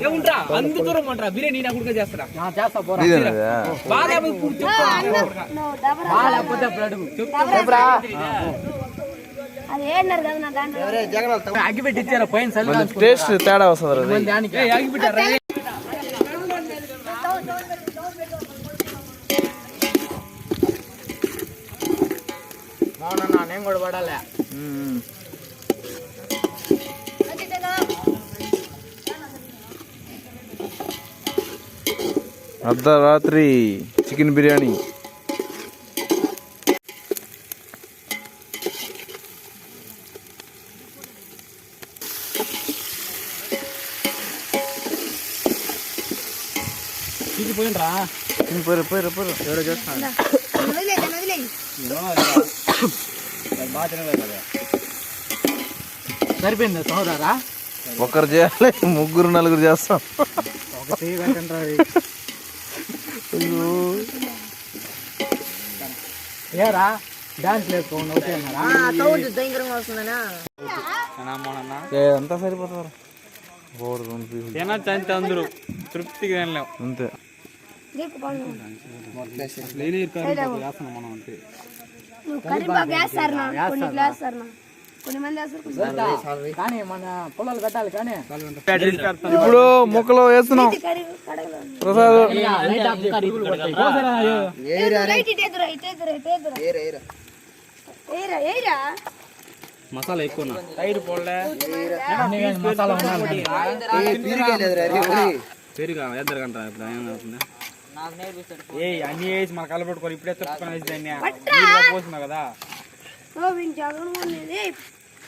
ఏముంటా అంత దూరం అంటారా బిర్యానీ నా కూడా చేస్తారా నా చేస్తా పోరా ఇదేనా బాగా ఇప్పుడు బాగా లేకపోతే అప్పుడు అడుగు అది ఏడన్నారు కదా నా దాంట్లో అగ్గి పెట్టి ఇచ్చారా పోయిన సల్లి కొంచెం టేస్ట్ తేడా వస్తుంది అది దానికి ఆగిపెట్టారా అవునన్నా నేను కూడా పడాలి అర్ధరాత్రి చికెన్ బిర్యానీ. ఎవరో చేస్తాను వదిలే వదిలే సరిపోయింది సోదరా? ఒకరు చేయాలి ముగ్గురు నలుగురు చేస్తాం. ఒక ఏరా? డాన్స్ వేసుకోండి ఓకే అన్నారా? ఏ, అంతా సరిపోతారు ఓడు రెండు పీసులు తినచ్చు అంతే అందరూ తృప్తిగా తినలేం. అంతే. మనం అంతే ఇప్పుడు ముక్కలో వేస్తున్నాం. ప్రసాద్. మసాలా ఎక్కువ టైర్ పోలే. మసాలా పెరుగా ఇద్దరు గంట ఇప్పుడు ఏమవుతుంది ఏ అన్ని వేసి మన కలపెట్టుకోవాలి ఇప్పుడే చెప్పుకొని వేసి దాన్ని పోసినావు కదా.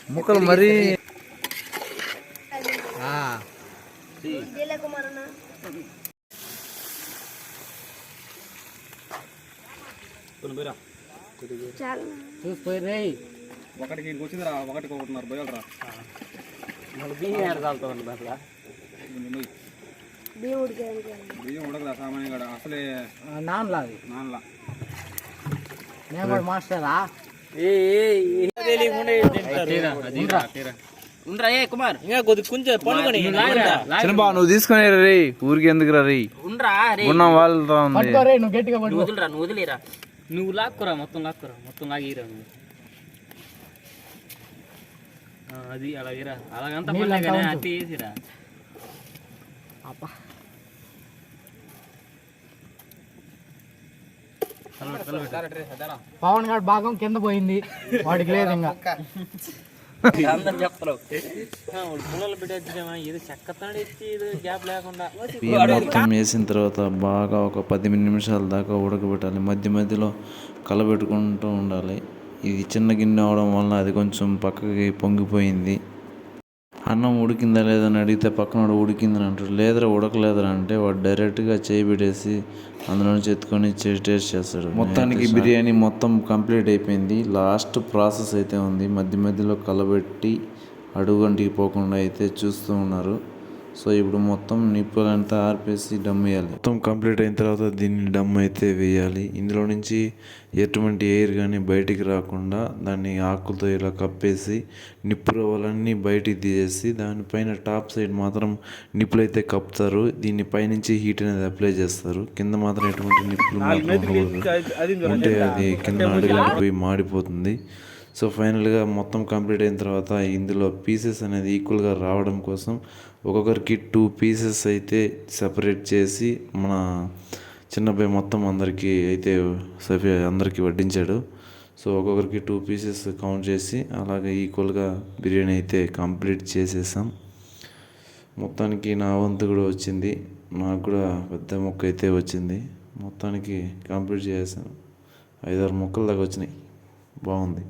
ముక్కలు మరీ ఒకటికి వచ్చిందిరా ఒకటికి ఒకటిన్నర దేవుడికి బియ్యం ఉడకదా సామాన్యంగా అసలే నాన్నలా అది నాన్నలా. నేను కూడా మాస్టరా? కుమార్. ఇంకా కొద్ది కొంచెం పండుగని చిన్నబా నువ్వు తీసుకునే రే ఊరికి ఎందుకు రా? రే ఉండరా రే. ఉన్న వాళ్ళు రా నువ్వు గట్టిగా వదిలిరా నువ్వు వదిలేరా. నువ్వు లాక్కురా మొత్తం లాక్కురా మొత్తం లాగిరా నువ్వు. ఆ, అది అలాగేరా అలాగంతా కానీ అట్టి వేసిరా. అబ్బా. పవన్ గారి భాగం కింద పోయింది. వాడికి లేదు ఇంకా. బియ్యం మొత్తం వేసిన తర్వాత బాగా ఒక పది నిమిషాల దాకా ఉడకబెట్టాలి. మధ్య మధ్యలో కలబెట్టుకుంటూ ఉండాలి. ఇది చిన్న గిన్నె అవడం వలన అది కొంచెం పక్కకి పొంగిపోయింది. అన్నం ఉడికిందా లేదని అడిగితే పక్కన వాడు ఉడికిందని అంటాడు. లేదరా ఉడకలేదరా అంటే వాడు డైరెక్ట్గా చేయి పెట్టేసి అందులో నుంచి ఎత్తుకొని టేస్ట్ చేస్తాడు. మొత్తానికి బిర్యానీ మొత్తం కంప్లీట్ అయిపోయింది. లాస్ట్ ప్రాసెస్ అయితే ఉంది. మధ్య మధ్యలో కలబెట్టి అడుగంటికి పోకుండా అయితే చూస్తూ ఉన్నారు. సో ఇప్పుడు మొత్తం నిప్పులంతా ఆర్పేసి డమ్ వేయాలి. మొత్తం కంప్లీట్ అయిన తర్వాత దీన్ని డమ్ అయితే వేయాలి. ఇందులో నుంచి ఎటువంటి ఎయిర్ కానీ బయటికి రాకుండా దాన్ని ఆకులతో ఇలా కప్పేసి నిప్పు రవ్వలన్నీ బయటికి తీసేసి దానిపైన టాప్ సైడ్ మాత్రం నిప్పులు అయితే కప్పుతారు. దీన్ని పైనుంచి హీట్ అనేది అప్లై చేస్తారు. కింద మాత్రం ఎటువంటి నిప్పులు. ఉంటే అది కింద అడుగులకు పోయి మాడిపోతుంది. సో ఫైనల్గా మొత్తం కంప్లీట్ అయిన తర్వాత ఇందులో పీసెస్ అనేది ఈక్వల్గా రావడం కోసం ఒక్కొక్కరికి టూ పీసెస్ అయితే సపరేట్ చేసి మన చిన్నబ్బాయి మొత్తం అందరికీ అయితే సఫీ అందరికీ వడ్డించాడు. సో ఒక్కొక్కరికి టూ పీసెస్ కౌంట్ చేసి అలాగే ఈక్వల్గా బిర్యానీ అయితే కంప్లీట్ చేసేసాం. మొత్తానికి నా వంతు కూడా వచ్చింది. నాకు కూడా పెద్ద మొక్క అయితే వచ్చింది. మొత్తానికి కంప్లీట్ చేసాను ఐదారు మొక్కల దాకా వచ్చినాయి. బాగుంది.